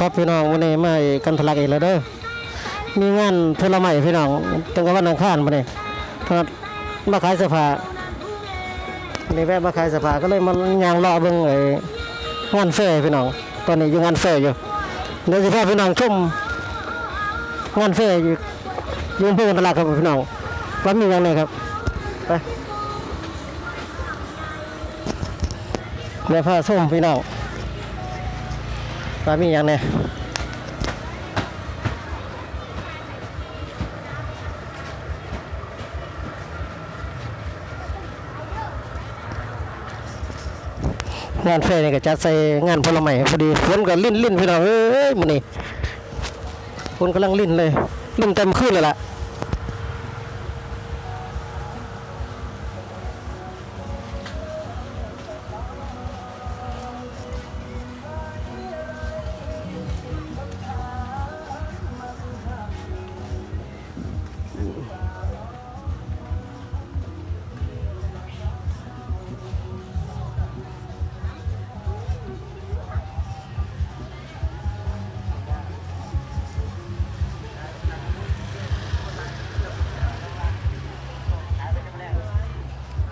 ครับพี่น้องวันนี้มากันทลักอีกแล้วเด้อมีงานผลไม้พี่น้องตั้งแต่วันอังคารมาเนี่ยพอมาขายเสื้อผ้านี่แวะมาขายเสื้อผ้าก็เลยมายางรอเบิ่งไอ้งานเฟร์พี่น้องตอนนี้อยู่งานเฟร์อยู่เดี๋ยวจะพาพี่น้องชมงานเฟร์อยู่อยืนเพื่อนตลาดครับพี่น้องว่ามีอย่างไรครับไปเดี๋ยวพาส้มพี่น้อง ปลามีอย่างไรงานแฟร์นี่ก็จัดใส่งานผลไม้พอดีฝนก็ลิ่นลิ่นพี่น้องเอ้ยมันนี่ฝนกำลังลิ่นเลย ลิ่นเต็มขึ้นเลยล่ะ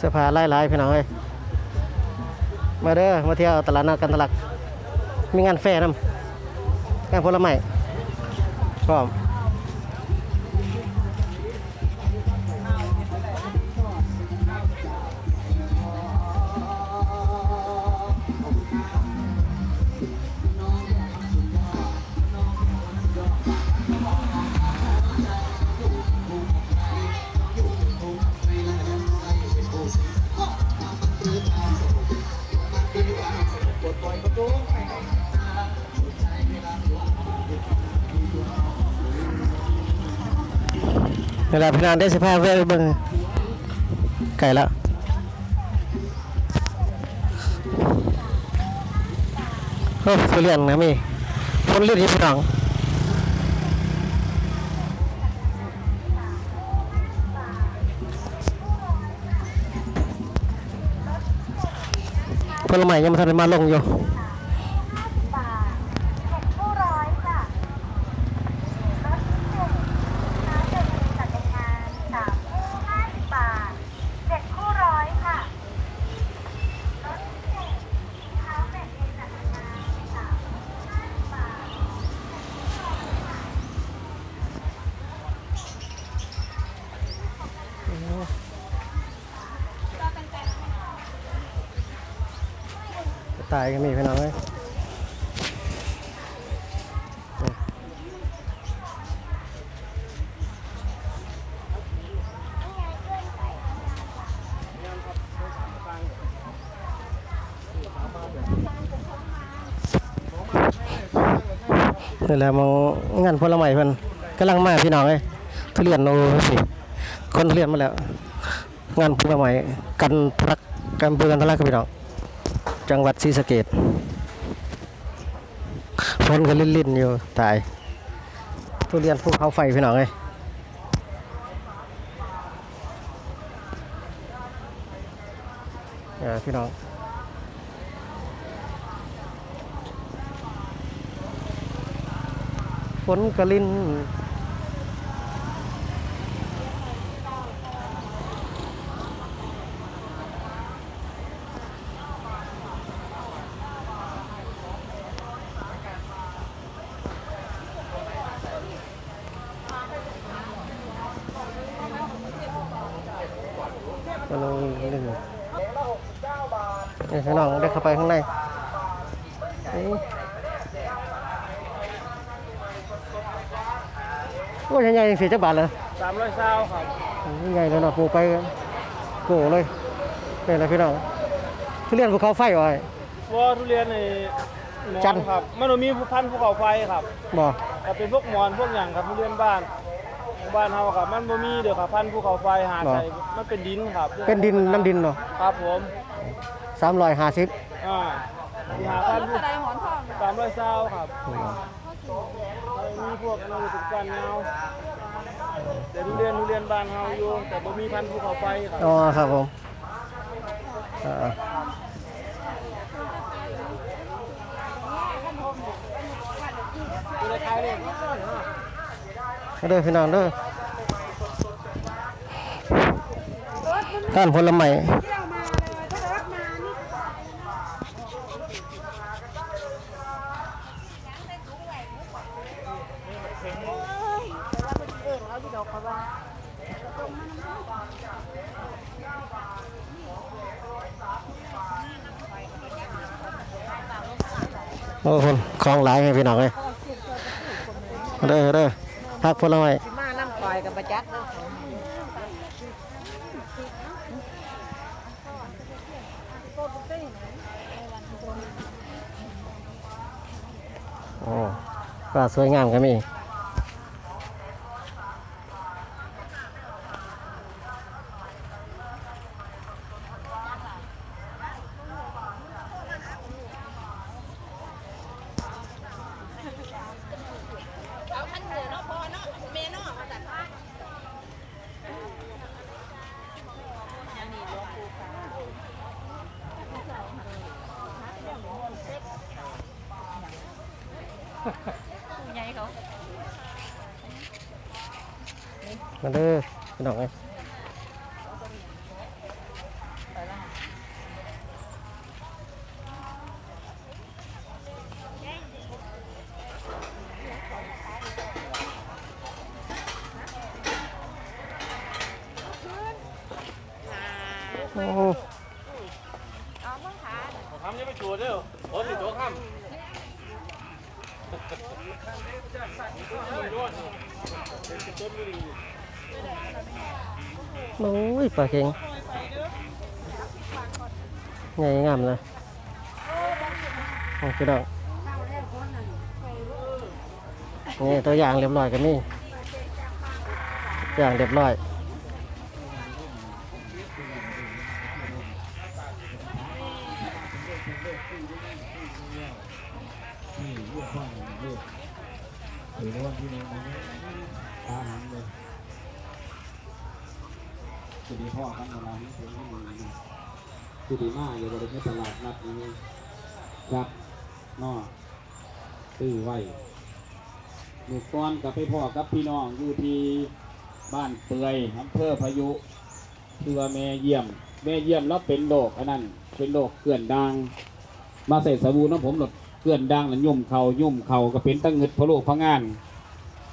เสื้อผ้าไล่ๆพี่น้องเอ้ยมาเด้อมาเที่ยวตลาดนัดกันตลาดมีงานแฟร์นำงานผลไม้พร้อม เวลาพี่น้องได้สื้อผ้าแวะไปเบิ่งไก่แล้วโอ้ทุเรียนนะมีคนเรียนที่พี่น้องผลไม้ยังไม่ทันมาลงอยู่ ตายก็มีพี่น้องเอ้ยนี่แหละมองงานผลไม้เพิ่นกำลังมาพี่น้องเอ้ยทุเรียนโอ้สิคนทุเรียนมาแล้ว งานผลไม้กันทะลักกันเพื่อกันทะลักครับพี่น้อง จังหวัดศรีสะเกดฝนก็ลิ่นๆอยู่ตายทุเรียนภูเขาไฟพี่น้องเอ้ยเออพี่น้องฝนก็ลิ่น ลงลิ่นนี่พี่น้องได้เข้าไปข้างในนี่โอ้ยใหญ่ๆยังเสียจักบาทเลยสามร้อยเศร้าครับใหญ่เลยเนาะปลูกไปโกเลยเป็นอะไรพี่น้องทุเรียนภูเขาไฟวะไอ้ว่าทุเรียนในหมอจันทร์ครับมันบ่มีพันธุ์ภูเขาไฟครับบ่แต่เป็นพวกหมอนพวกอย่างครับทุเรียนบ้าน บ้านเฮาครับมันบ่มีเด้อครับพันธุ์ภูเขาไฟหาใส่มันเป็นดินครับเป็นดินน้ำดินเนาะครับผมสามร้อยห้าสิบอ่าที่หาพันธุ์ภูสามร้อยเศร้าครับมีพวกเราถึงกันเงาแต่ทุเรียนทุเรียนบ้านเฮาอยู่แต่บ่มีพันธุ์ภูเขาไฟครับอ๋อครับผมอ่า เด้อพี่น้องเด้อก้านผลไม้โอ้คนของหลายให้พี่น้องเลยเด้อเด้อ พักพลไม้สิมาน้ำคอยกับประจักษ์เด้อโอ้ก็สวยงามก็มี เอาขันเดือเนาะพอเนาะเมเนาะมาจาก มาเด้อพี่น้องเอ้ยโอ้ทำยังไม่ชัวร์เด้อโอ้สิตัวข้าม โอ้ยปลาเค็งใหญ่งามเลยโอ้พี่น้องนี่ตัวอย่างเรียบร้อยกันนี่อย่างเรียบร้อยหรือว่าที่นี่มันตามนั้นเลย สุดีพ่อกันมาแล้วนี่ถึงที่มันสุดีมากอยู่บริเวณตลาดนัดนี้ครับนอตื้อไว้หมู่ก้อนกับไปพ่อกับพี่น้องอยู่ที่บ้านเปือยอำเภอพายุชื่อว่าแม่เยี่ยม แม่เยี่ยมแล้วเป็นโรคอันนั้น เป็นโรคเกลื่อนดังมาใส่สบู่น้ำผมหลดเกลื่อนดังแล้วยุ่มเขายุ่มเขาก็เป็นตั้งเงิดพะโลกพะงาน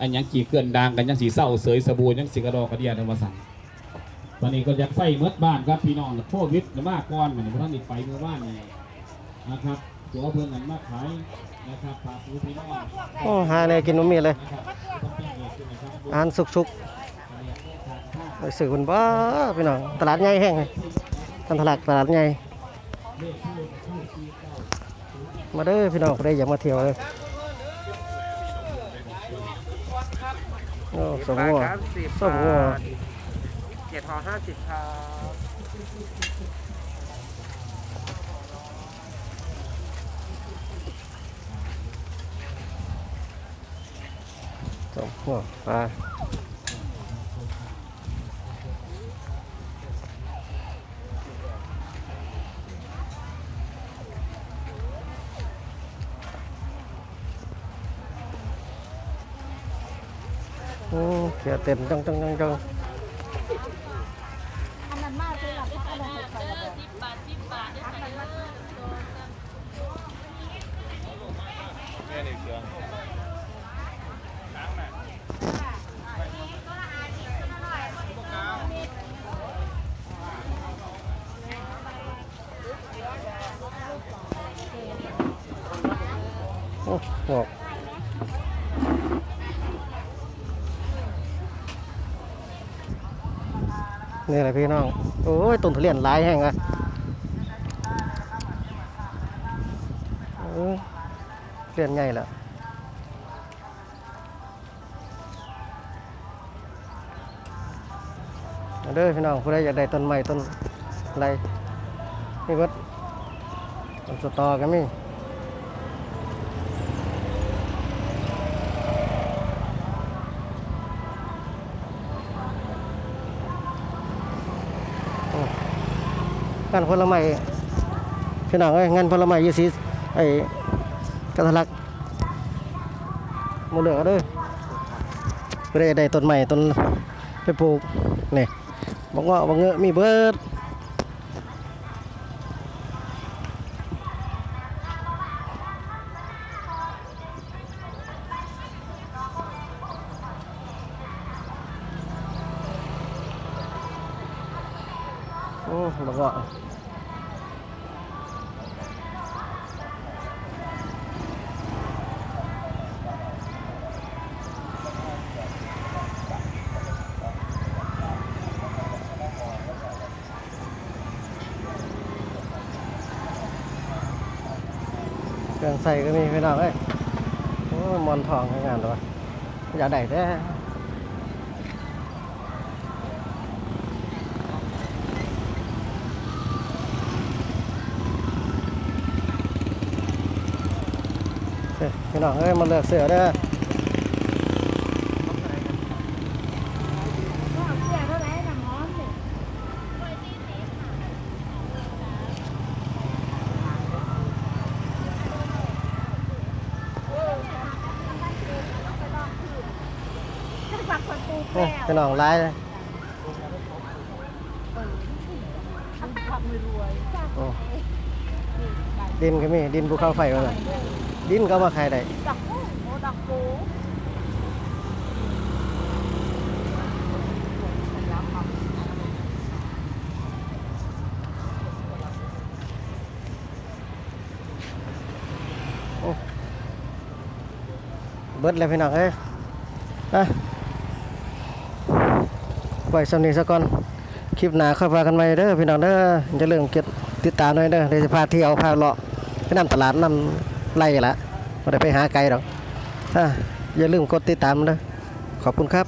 อันยังกี่เกลื่อนดังกันยังสีเศร้าเสยสบู่ยังสิกระดอกกระเดียนมาสั่ง ตอนนี้ก็อยากใส่เมดบ้านครับพี่น้องโควิดหรือมากก้อนเหมือนพระท่านอีกไปเมื่อว่านนี่นะครับตัวเพื่อนนั้นมาขายนะครับฝากซื้อพี่น้องโอ้หาในกินนมมีเลยนะครับต้องเป็นเหตุขึ้นนะครับอาหารสุกๆไปสื่อคนบ้าพี่น้องตลาดใหญ่แห้งเลยกันตลาดตลาดใหญ่มาเด้อพี่น้องใครอยากมาเที่ยวเลยโอ้สมงัวสิบส้มงัว เจ็ดห่อห้าสิบครับสมงัวปลาโอ้เขียเต็มจังจังจังจัง อันนั้นมากเลยหลับอันนั้นหกไปแล้ว แม่นี่เสือ ออกนี่แหละพี่น้อง โอ้ยต้นทุเรียนหลายแห้งอะเออเรียนใหญ่แล้วเอาเด้อพี่น้องผู้ใดอยากได้ต้นไม้ต้นอะไรนี่ก็ต้นสตอก็มี งานผลไม้พี่น้องเอ้ยงานผลไม้อยูซีไอ้กระทลักมาเหลือกเด้อไปได้ได้ต้นใหม่ต้นไปปลูกนี่บอกว่าบางเงอะมีเบิด โอ้บอกว่าเครื่องใส่ก็มีพี่น้องเอ้ย โอ้มอนทองทำงานตัวอยากได้แท้ พี่น้องเอ้ยมาเลือกเสือเด้อเอ้ยพี่น้องร้ายเลยดินก็มีดินภูเขาไฟว่าไง ดินก็มาขายได้ดอกปูโอ้ดอกปูเบิดเลยพี่น้องเอ้ยอะไว้สำนีซะก่อนคลิปหน้าค่อยพากันใหม่เด้อพี่น้องเด้อจะเรื่องเก็บติดตามหน่อยเด้อเดี๋ยวจะพาเที่ยวพาเลาะไปนำตลาดนำ ไล่ละไม่ได้ไปหาไกลหรอกอะอย่าลืมกดติดตามนะขอบคุณครับ